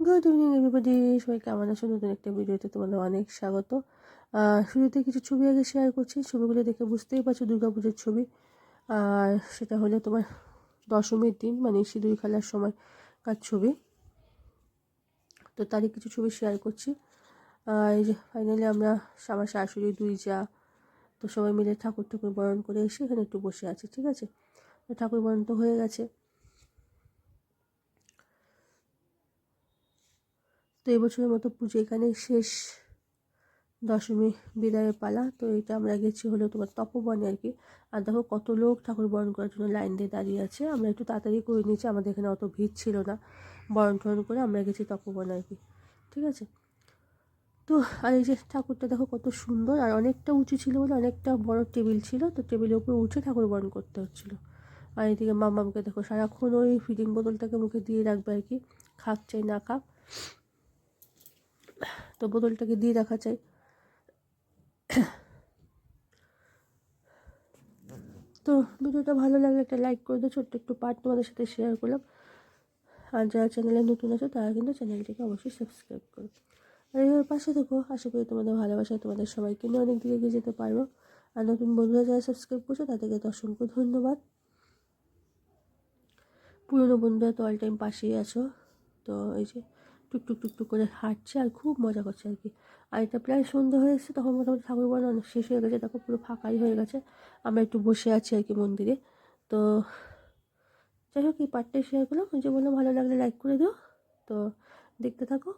Good evening everybody সবাই কেমন আছো? নতুন একটা ভিডিওতে তোমাদের অনেক স্বাগত। শুরুতে কিছু ছবি আগে শেয়ার করছি। ছবিগুলো দেখে বুঝতেই পারছ দুর্গাপুজোর ছবি। আর সেটা হলো তোমার দশমীর দিন মানে সিঁদুর খেলার সময় কার ছবি। তো তারই কিছু ছবি শেয়ার করছি। আর যে ফাইনালি আমরা আমার শাশুড়ি দুই যা তো সবাই মিলে ঠাকুর ঠাকুর বরণ করে এসে এখানে একটু বসে আছি, ঠিক আছে? তো ঠাকুর বরণ তো হয়ে গেছে। এবছরের মতো পুজো এখানে শেষ দশমী বিদায়ের পালা। তো এটা আমরা গেছি হলো তোমার তপবনে আর কি। আর দেখো কত লোক ঠাকুর বরণ করার জন্য লাইন দিয়ে দাঁড়িয়ে আছে। আমরা একটু তাড়াতাড়ি করে নিয়েছি, আমাদের এখানে অত ভিড় ছিল না। বরণ টরণ করে আমরা গেছি তপবনে আর কি। ঠিক আছে? তো আর এই যে ঠাকুরটা দেখো কত সুন্দর। আর অনেকটা উঁচু ছিল বলে অনেকটা বড় টেবিল ছিল। তো টেবিলের উপরে উঠে ঠাকুর বরণ করতে হচ্ছিল। আর এদিকে মামামকে দেখো সারাক্ষণ ওই ফিডিং বোতলটাকে মুখে দিয়ে রাখবে আর কি। খাক চাই না খাক। তো বোতলটাকে দিয়ে রাখা চাই। তো ভিডিওটা ভালো লাগলে একটা লাইক করে দিও, ছোট্ট একটু পার্ট তোমাদের সাথে শেয়ার করলাম। আর যারা চ্যানেলে নতুন আছে, তারা কিন্তু চ্যানেলটিকে অবশ্যই সাবস্ক্রাইব করো। আর এইভাবে পাশে থেকো, আশা করি তোমাদের ভালোবাসায় তোমাদের সবাইকে নিয়ে অনেক দিকে এগিয়ে যেতে পারব। আর নতুন বন্ধুরা যারা সাবস্ক্রাইব করছ, তাদেরকে তো অসংখ্য ধন্যবাদ। পুরনো বন্ধুরা তো অল টাইম পাশেই আছো। তো এই যে টুকটুক টুকটুক করে হাঁটছে আর খুব মজা করছে আর কি। আর এটা প্রায় সন্ধ্যে হয়ে এসেছে, তখন মোটামুটি ঠাকুর বরণ অনেক শেষ হয়ে গেছে তখন পুরো ফাঁকাই হয়ে গেছে। আমরা একটু বসে আছি আর কি মন্দিরে। তো যাই হোক, এই পার্টটাই শেয়ার করলাম। যে বললাম, ভালো লাগলে লাইক করে দিও। তো দেখতে থাকো।